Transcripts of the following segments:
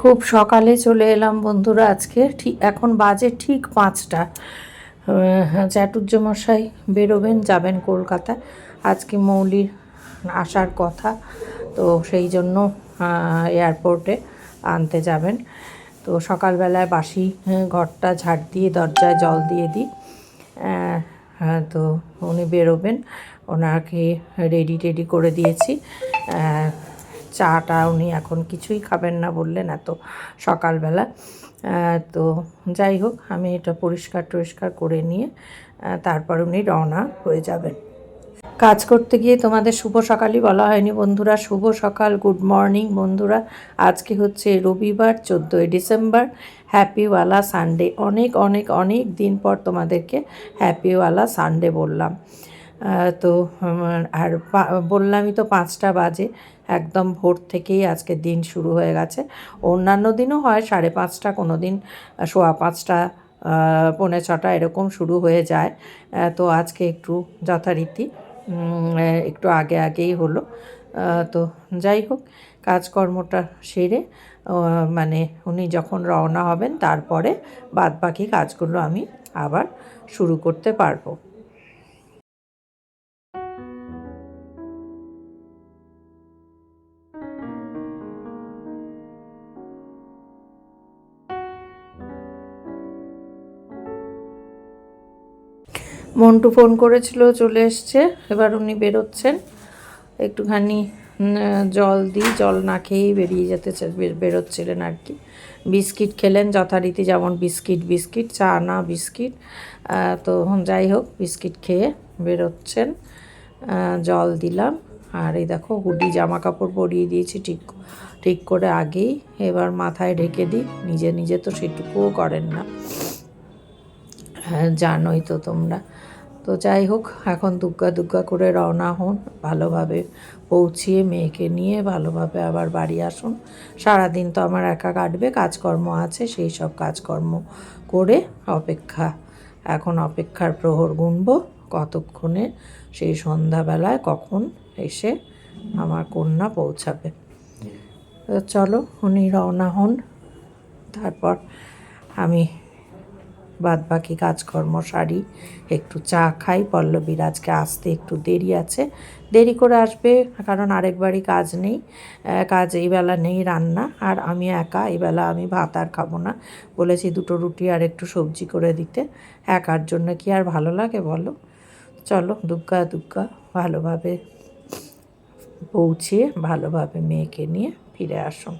খুব সকালে চলে এলাম বন্ধুরা আজকে। ঠিক এখন বাজে ঠিক পাঁচটা। চাটুর্যমশাই বেরোবেন যাবেন কলকাতা। আজকে মৌলির আসার কথা তো সেই জন্য এয়ারপোর্টে আনতে যাবেন। তো সকালবেলায় বাসি ঘরটা ঝাড় দিয়ে দরজায় জল দিয়ে দিই। হ্যাঁ, তো উনি বেরোবেন। ওনাকে রেডি টেডি করে দিয়েছি। চাটা উনি এখন কিছুই খাবেন না বললেন এত সকালবেলা। তো যাই হোক, আমি এটা পরিষ্কার টরিষ্কার করে নিয়ে তারপর উনি রওনা হয়ে যাবেন। কাজ করতে গিয়ে তোমাদের শুভ সকালই বলা হয়নি বন্ধুরা। শুভ সকাল, গুড মর্নিং বন্ধুরা। আজকে হচ্ছে রবিবার, চোদ্দোই ডিসেম্বর। হ্যাপিওয়ালা সানডে। অনেক অনেক অনেক দিন পর তোমাদেরকে হ্যাপিওয়ালা সানডে বললাম। তো আর বললামই তো পাঁচটা বাজে, একদম ভোর থেকেই আজকে দিন শুরু হয়ে গেছে। অন্যান্য দিনও হয়, সাড়ে পাঁচটা কোনো দিন সোয়া পাঁচটা পৌনে ছটা এরকম শুরু হয়ে যায়। তো আজকে একটু যথারীতি একটু আগে আগেই হলো। তো যাই হোক, কাজকর্মটা সেরে মানে উনি যখন রওনা হবেন, তারপরে বাদবাকি কাজগুলো আমি আবার শুরু করতে পারব। মন্টু ফোন করেছিল, চলে এসছে। এবার উনি বেরোচ্ছেন। একটুখানি জল দিই, জল না খেয়েই বেরিয়ে যেতে বেরোচ্ছিলেন আর কি। বিস্কিট খেলেন, যথারীতি যেমন বিস্কিট বিস্কিট, চা না, বিস্কিট। তো যাই হোক, বিস্কিট খেয়ে বেরোচ্ছেন। জল দিলাম। আর এই দেখো, হুডি জামা কাপড় পরিয়ে দিয়েছি ঠিক ঠিক করে আগেই। এবার মাথায় ঢেকে দিই, নিজে নিজে তো সেটুকুও করেন না। হ্যাঁ জানোই তো তোমরা। তো যাই হোক, এখন দুগ্গা দুগ্গা করে রওনা হন, ভালোভাবে পৌঁছিয়ে মেয়েকে নিয়ে, ভালোভাবে আবার বাড়ি আসুন। সারাদিন তো আমার একা কাটবে, কাজকর্ম আছে, সেই সব কাজকর্ম করে অপেক্ষা। এখন অপেক্ষার প্রহর গুনব, কতক্ষণে? সেই সন্ধ্যাবেলায় কখন এসে আমার কন্যা পৌঁছাবে। চলো, উনি রওনা হন। তারপর আমি বাদ বাকি কাজকর্ম সারি একটু চা খাই। পল্লবীর আজকে আসতে একটু দেরি আছে। দেরি করে আসবে, কারণ আরেকবারই কাজ নেই। কাজ এই বেলা নেই রান্না, আর আমি একা, এই বেলা আমি ভাত আর খাব না। বলেছি দুটো রুটি আর একটু সবজি করে দিতে। একার জন্য কি আর ভালো লাগে বলো? চলো, দুগ্গা দুগ্গা, ভালোভাবে পৌঁছিয়ে ভালোভাবে মেয়েকে নিয়ে ফিরে আসুন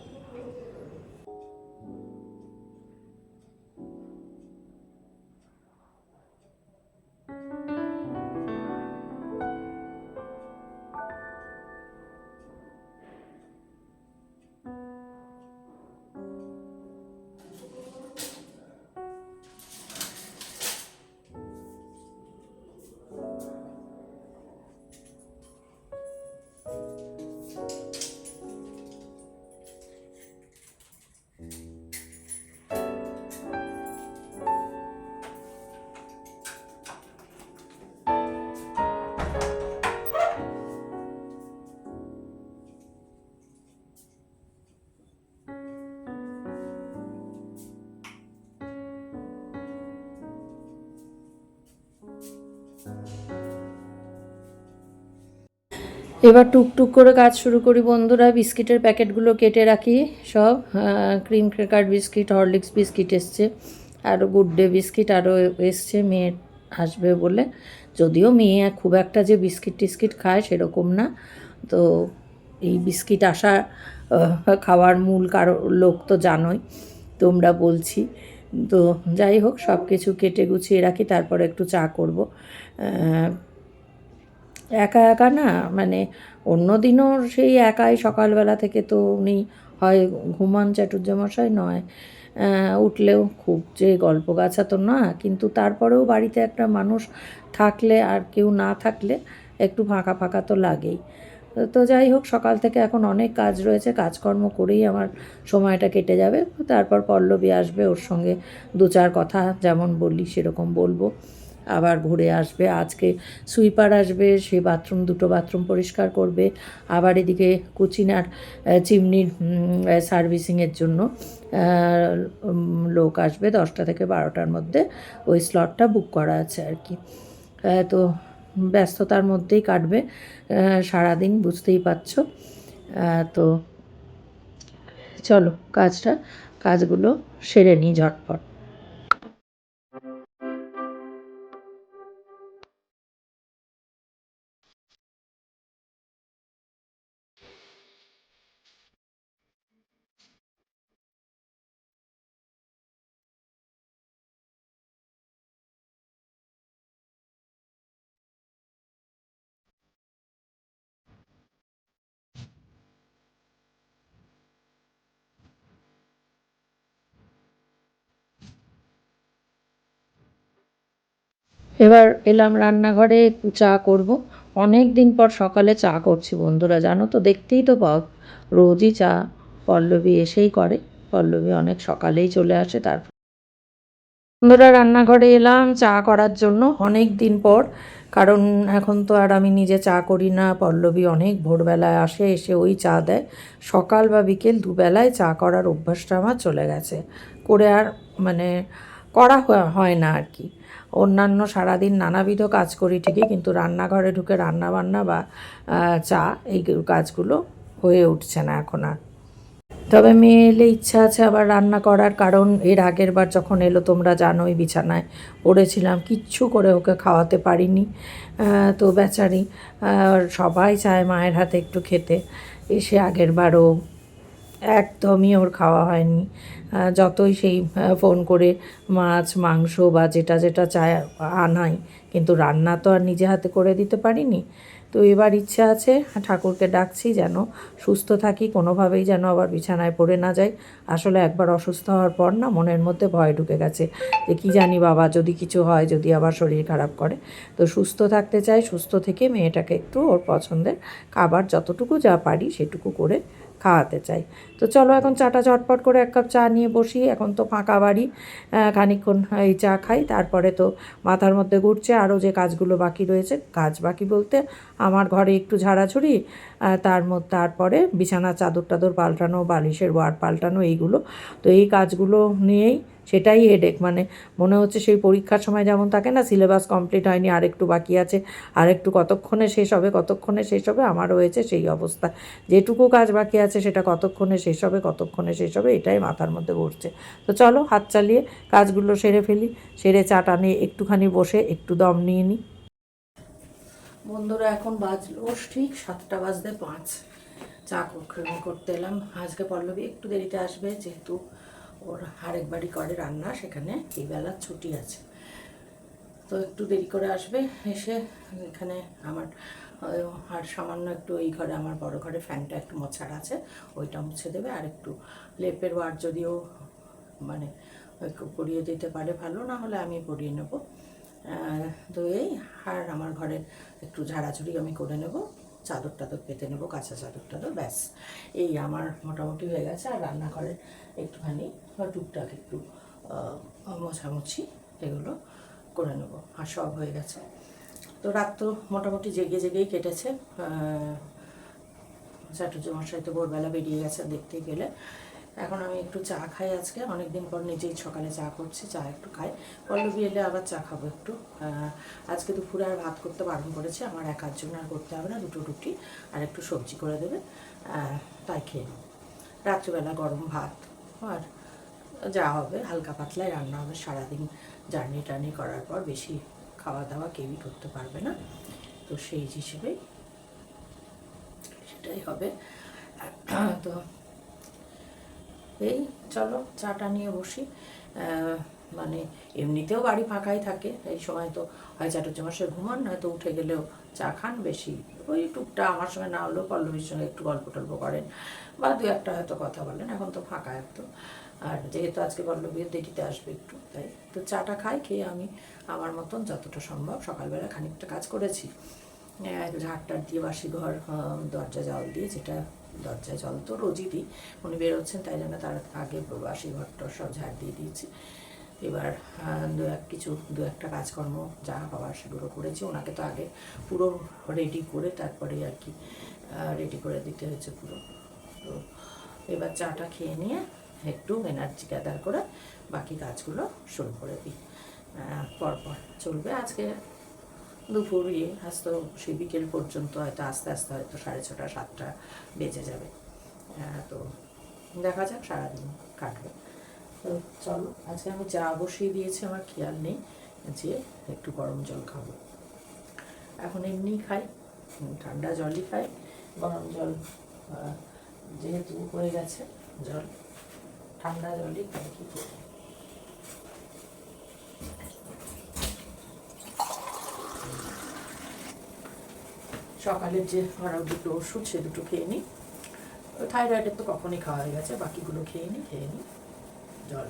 এবার টুকটুক করে কাজ শুরু করি বন্ধুরা, বিস্কিটের প্যাকেটগুলো কেটে রাখি সব। Cream cracker biscuit, Horlicks biscuit এসছে আরও গুড ডে বিস্কিট আরও এসছে, মেয়ে আসবে বলে। যদিও মেয়ে খুব একটা যে বিস্কিট টিস্কিট খায় সেরকম না। তো এই বিস্কিট আসা খাওয়ার মূল কারও লোক তো জানোই, তোমরা বলছি। তো যাই হোক সব কিছু কেটে গুছিয়ে রাখি, তারপরে একটু চা করব। একা একা না মানে অন্য দিনও সেই একাই সকালবেলা থেকে তো উনি হয় ঘুমান চাটুর্যমশাই নয় উঠলেও খুব যে গল্প গাছা তো না, কিন্তু তারপরেও বাড়িতে একটা মানুষ থাকলে আর কেউ না থাকলে একটু ফাঁকা ফাঁকা তো লাগেই। তো যাই হোক, সকাল থেকে এখন অনেক কাজ রয়েছে, কাজকর্ম করেই আমার সময়টা কেটে যাবে। তারপর পল্লবী আসবে, ওর সঙ্গে দু চার কথা যেমন বললি সেরকম বলব। আবার ঘুরে আসবে। আজকে সুইপার আসবে, সে বাথরুম, দুটো বাথরুম পরিষ্কার করবে। আবার এদিকে কুচিনার চিমনির সার্ভিসিংয়ের জন্য লোক আসবে দশটা থেকে বারোটার মধ্যে। ওই স্লটটা বুক করা আছে আর কি। তো ব্যস্ততার মধ্যেই কাটবে। সারাদিন বুঝতেই পারছ। তো চলো, কাজটা, কাজগুলো সেরে নিই ঝটপট। এবার এলাম রান্নাঘরে চা করব। অনেক দিন পর সকালে চা করছি বন্ধুরা, জানো তো? দেখতেই তো পাও, রোজই চা পল্লবী এসেই করে। পল্লবী অনেক সকালেই চলে আসে তারপর বন্ধুরা, রান্নাঘরে এলাম চা করার জন্য। অনেক দিন পর, কারণ এখন তো আর আমি নিজে চা করি না, পল্লবী অনেক ভোরবেলায় আসে, এসে ওই চা দেয়। সকাল বা বিকেল দুবেলায় চা করার অভ্যাসটা আমার চলে গেছে। করে আর মানে করা হয়- না আর কি। অন্যান্য সারাদিন নানাবিধ কাজ করি ঠিকই, কিন্তু রান্নাঘরে ঢুকে রান্না বান্না বা চা এই কাজগুলো হয়ে উঠছে না এখন আর। তবে মেয়ে এলে ইচ্ছা আছে আবার রান্না করার, কারণ এর আগের বার যখন এলো তোমরা জানোই বিছানায় পড়েছিলাম, কিচ্ছু করে ওকে খাওয়াতে পারিনি। তো বেচারি সবাই চায় মায়ের হাতে একটু খেতে। এসে আগের বারও একদমই ওর খাওয়া হয়নি। যতই সেই ফোন করে মাছ, মাংস বা যেটা যেটা চায় আনাই। কিন্তু রান্না তো আর নিজে হাতে করে দিতে পারিনি। তো এবার ইচ্ছা আছে, ঠাকুরকে ডাকছি যেন সুস্থ থাকি, কোনোভাবেই যেন আবার বিছানায় পড়ে না যাই। আসলে একবার অসুস্থ হওয়ার পর না মনের মধ্যে ভয় ঢুকে গেছে যে, কী জানি বাবা, যদি কিছু হয়, যদি আবার শরীর খারাপ করে। তো সুস্থ থাকতে চাই, সুস্থ থেকে মেয়েটাকে একটু ওর পছন্দের খাবার যতটুকু যা পারি সেটুকু করে খাওয়াতে চাই। তো চলো এখন চাটা ঝটপট করে এক কাপ চা নিয়ে বসি। এখন তো ফাঁকা বাড়ি খানিকক্ষণ এই চা খাই। তারপরে তো মাথার মধ্যে ঘুরছে আরও যে কাজগুলো বাকি রয়েছে। কাজ বাকি বলতে আমার ঘরে একটু ঝাড়াঝুড়ি তার মধ্যে তারপরে বিছানা চাদর টাদর পাল্টানো, বালিশের ওয়ার পাল্টানো, এইগুলো। তো এই কাজগুলো নিয়েই সেটাই হেডেক মানে মনে হচ্ছে সেই পরীক্ষার সময় যেমন থাকে না সিলেবাস কমপ্লিট হয়নি আর একটু বাকি আছে আর একটু কতক্ষণে শেষ হবে, কতক্ষণে শেষ হবে, আমার রয়েছে সেই অবস্থা। যেটুকু কাজ বাকি আছে সেটা কতক্ষণে শেষ হবে, কতক্ষণে শেষ হবে, এটাই মাথার মধ্যে ঘুরছে। তো চলো হাত চালিয়ে কাজগুলো সেরে ফেলি, সেরে চাটা নিয়ে একটুখানি বসে, একটু দম নিয়ে নিই বন্ধুরা, এখন বাজলো ঠিক সাতটা বাজতে পাঁচ। চা কর- করতে এলাম, আজকে পল্লবী একটু দেরিতে আসবে, যেহেতু ওর আরেক বাড়ি করে রান্না, সেখানে এই বেলা ছুটি আছে। তো একটু দেরি করে আসবে, এসে এখানে আমার আর সামান্য একটু এই ঘরে, আমার বড় ঘরে ফ্যানটা একটু মোছার আছে, ওইটা মুছে দেবে। আর একটু লেপের ওয়ার যদিও মানে পরিয়ে দিতে পারে ভালো, না হলে আমি পরিয়ে নেব। তো এই, আর আমার ঘরের একটু ঝাড়াঝুড়ি আমি করে নেব চাদর টাদর পেতে নেব, কাঁচা চাদর টাদর ব্যাস। এই আমার মোটামুটি হয়ে গেছে, আর রান্নাঘরের একটুখানি টুকটাক একটু মোছামুছি এগুলো করে নেব। আর সব হয়ে গেছে। তো রাত তো মোটামুটি জেগে জেগেই কেটেছে। চাটুর্য মশাই তো ভোরবেলা বেরিয়ে গেছে দেখতে গেলে। এখন আমি একটু চা খাই আজকে। অনেক দিন পর নিজেই সকালে চা করছি, চা একটু খাই। পল্লবী এলে আবার চা খাব একটু। আজকে দুপুরে আর ভাত করতে বারণ করেছে। আমার একার জন্য আর করতে হবে না, দুটো রুটি আর একটু সবজি করে দেবে। তাই খেয়ে রাত্রিবেলা গরম ভাত। আর যা হবে, হালকা পাতলায় রান্না হবে। সারাদিন জার্নি টার্নি করার পর বেশি খাওয়া দাওয়া কেউই করতে পারবে না। তো সেই হিসেবেই সেটাই হবে। তো এই চলো, চাটা নিয়ে বসি। মানে এমনিতেও বাড়ি ফাঁকাই থাকে, এই সময় তো হয় চাটুর্য মাসে ঘুমান, নয়তো উঠে গেলেও চা খান, বেশি ওই টুকটা আমার সঙ্গে না হলেও পল্লবীর সঙ্গে একটু গল্প টল্প করেন বা দু একটা হয়তো কথা বলেন, এখন তো ফাঁকা একটু। আর যেহেতু আজকে পল্লবীর দেরিতে আসবে একটু, তাই তো চাটা খাই, খেয়ে আমি আমার মতন যতটা সম্ভব সকালবেলা খানিকটা কাজ করেছি। ঝাড়টার দিয়ে বাসি ঘর দরজা জল দিয়ে, যেটা দরজায় জল তো রোজই দিই, উনি বেরোচ্ছেন, তাই জন্য তার আগে বাসি ঘরটা সব ঝাড় দিয়ে দিয়েছি। এবার দু এক কিছু, দু একটা কাজকর্ম যা হওয়ার সেগুলো করেছি, ওনাকে তো আগে পুরো রেডি করে তারপরে আর কি রেডি করে দিতে হয়েছে পুরো। তো এবার চাটা খেয়ে নিয়ে একটু এনার্জি গ্যাদার করে বাকি কাজগুলো শুরু করে দিই। পরপর চলবে আজকে দুপুর ইয়ে আজ তো সেই বিকেল পর্যন্ত হয়তো আস্তে আস্তে হয়তো সাড়ে ছটা, সাতটা বেজে যাবে। তো দেখা যাক সারাদিন কাটবে। তো চলো, আজকে আমি চা বসিয়ে দিয়েছি, আমার খেয়াল নেই যে একটু গরম জল খাব। এখন এমনি খাই ঠান্ডা জলই খাই। গরম জল যেহেতু হয়ে গেছে জল, ঠান্ডা জলই খাই, কী সকালের যে ধরো দুটো ওষুধ, সে দুটো খেয়ে নিই থাইরয়েডের তো কখনই খাওয়া হয়ে গেছে, বাকিগুলো খেয়ে নিই খেয়ে নিই জল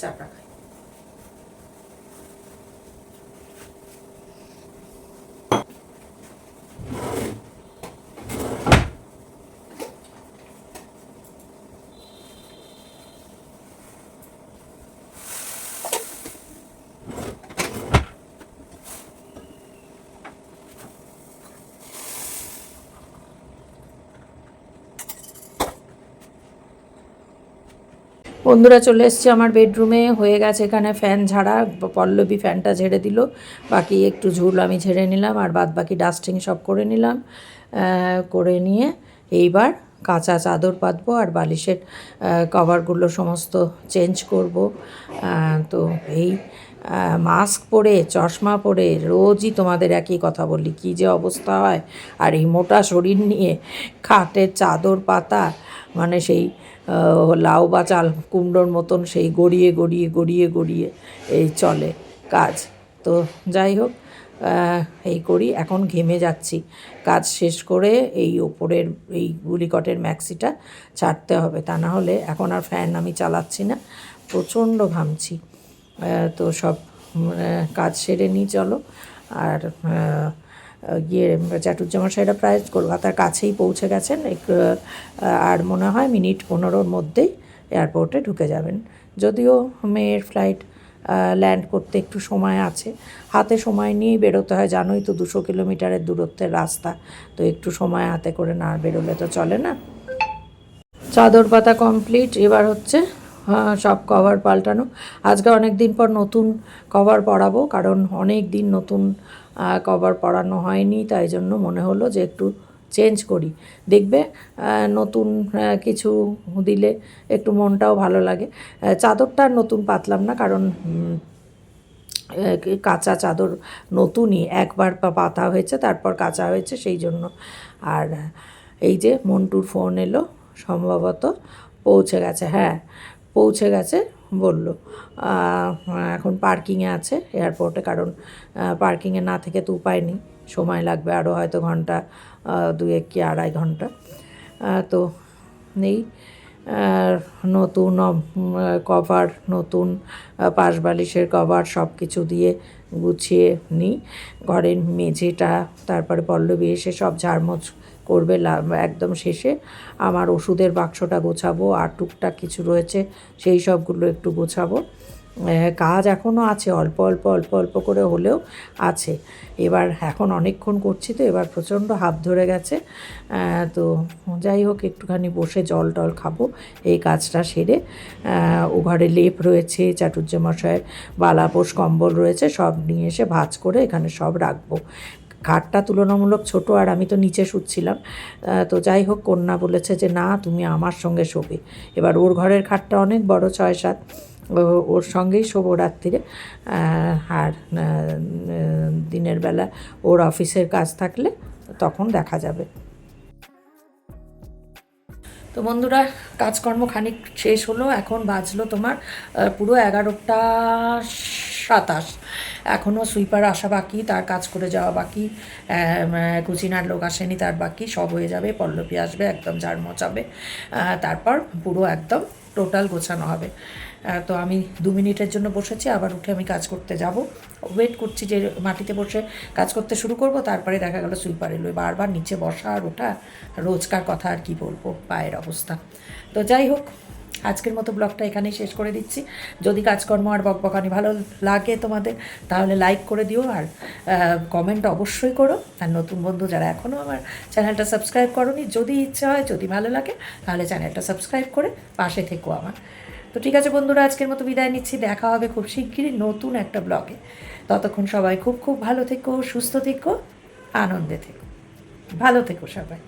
চাটা খাই। বন্ধুরা চলে এসছে আমার বেডরুমে, হয়ে গেছে এখানে ফ্যান ঝাড়া, পল্লবী ফ্যানটা ঝেড়ে দিল। বাকি একটু ঝুল আমি ঝেড়ে নিলাম আর বাদ বাকি ডাস্টিং সব করে নিলাম। করে নিয়ে এইবার কাঁচা চাদর পাতবো আর বালিশের কভারগুলো সমস্ত চেঞ্জ করব। তো এই মাস্ক পরে, চশমা পরে রোজই তোমাদের একই কথা বলি, কী যে অবস্থা হয়। আর এই মোটা শরীর নিয়ে খাটের চাদর পাতা মানে সেই লাউ বা চাল কুমড়োর মতন সেই গড়িয়ে গড়িয়ে গড়িয়ে গড়িয়ে এই চলে কাজ। তো যাই হোক এই করি, এখন ঘেমে যাচ্ছি। কাজ শেষ করে এই ওপরের এই গুলিকটের ম্যাক্সিটা ছাড়তে হবে। তা না হলে এখন আর ফ্যান আমি চালাচ্ছি না, প্রচণ্ড ঘামছি। তো সব কাজ সেরে নিই, চলো। আর গিয়ে চাটুর্জামশাইরা প্রায় কলকাতার কাছেই পৌঁছে গেছেন। আর মনে হয় মিনিট পনেরোর মধ্যেই এয়ারপোর্টে ঢুকে যাবেন। যদিও মেয়ের ফ্লাইট ল্যান্ড করতে একটু সময় আছে। হাতে সময় নিয়েই বেরোতে হয়, জানোই তো দুশো কিলোমিটারের দূরত্বের রাস্তা। তো একটু সময় হাতে করে না বেরোলে তো চলে না। চাদর পাতা কমপ্লিট এবার হচ্ছে সব কভার পাল্টানো। আজকে অনেক দিন পর নতুন কভার পরাবো, কারণ অনেক দিন নতুন কভার পরানো হয়নি, তাই জন্য মনে হলো যে একটু চেঞ্জ করি। দেখবে নতুন কিছু দিলে একটু মনটাও ভালো লাগে। চাদরটা নতুন পাতলাম না, কারণ কাঁচা চাদর নতুনই, একবার পাতা হয়েছে, তারপর কাঁচা হয়েছে, সেই জন্য। আর এই যে মন্টুর ফোন এলো, সম্ভবত পৌঁছে গেছে হ্যাঁ। পৌঁছে গেছে বলল এখন পার্কিংয়ে আছে এয়ারপোর্টে কারণ পার্কিংয়ে না থেকে তো উপায় নেই সময় লাগবে আরও হয়তো ঘণ্টা দুয়েক কি আড়াই ঘণ্টা। তো নেই নতুন কভার নতুন আহ, পাশ বালিশের কভার সব কিছু দিয়ে গুছিয়ে নিই ঘরের মেঝেটা তারপরে পল্লবী এসে সব ঝাড়মোছ করবে একদম শেষে। আমার ওষুধের বাক্সটা গোছাবো আর টুকটাক কিছু রয়েছে, সেই সবগুলো একটু গোছাবো। কাজ এখনও আছে, অল্প অল্প অল্প অল্প করে হলেও আছে। এবার এখন অনেকক্ষণ করছি তো, এবার প্রচণ্ড হাত ধরে গেছে। তো যাই হোক, একটুখানি বসে জল টল খাব, এই কাজটা সেরে। ও ঘরে লেপ রয়েছে চাটুর্য মশাইয়ের বালাপোষ কম্বল রয়েছে, সব নিয়ে এসে ভাঁজ করে এখানে সব রাখব। খাটটা তুলনামূলক ছোট আর আমি তো নিচে শুচ্ছিলাম। তো যাই হোক, কন্যা বলেছে যে, না, তুমি আমার সঙ্গে শোবে। এবার ওর ঘরের খাটটা অনেক বড়, ছয় সাত। ওর সঙ্গেই শোবো রাত্রিরে। আর দিনের বেলা ওর অফিসের কাজ থাকলে তখন দেখা যাবে। তো বন্ধুরা, কাজকর্ম খানিক শেষ হলো। এখন বাজলো তোমার পুরো এগারোটা সাতাশ। এখনও সুইপার আসা বাকি, তার কাজ করে যাওয়া বাকি। কুচিনার লোক আসেনি, তার বাকি সব হয়ে যাবে, পল্লবী আসবে, একদম ঝাড় মোচাবে তারপর পুরো একদম টোটাল গোছানো হবে। তো আমি দু মিনিটের জন্য বসেছি, আবার উঠে আমি কাজ করতে যাব। ওয়েট করছি যে মাটিতে বসে কাজ করতে শুরু করব, তারপরে দেখা গেল সুইপার এলো। বারবার নিচে বসা আর ওঠা, রোজকার কথা আর কি বলব, পায়ের অবস্থা। তো যাই হোক আজকের মতো ব্লগটা এখানেই শেষ করে দিচ্ছি। যদি কাজকর্ম আর বকবকানি ভালো লাগে তোমাদের, তাহলে লাইক করে দিও আর কমেন্ট অবশ্যই করো। আর নতুন বন্ধু যারা এখনও আমার চ্যানেলটা সাবস্ক্রাইব করনি, যদি ইচ্ছে হয়, যদি ভালো লাগে, তাহলে চ্যানেলটা সাবস্ক্রাইব করে পাশে থেকো আমার। তো ঠিক আছে বন্ধুরা, আজকের মতো বিদায় নিচ্ছি। দেখা হবে খুব শিগগিরই নতুন একটা ব্লগে। ততক্ষণ সবাই খুব খুব ভালো থেকো, সুস্থ থেকো, আনন্দে থেকো। ভালো থেকো সবাই।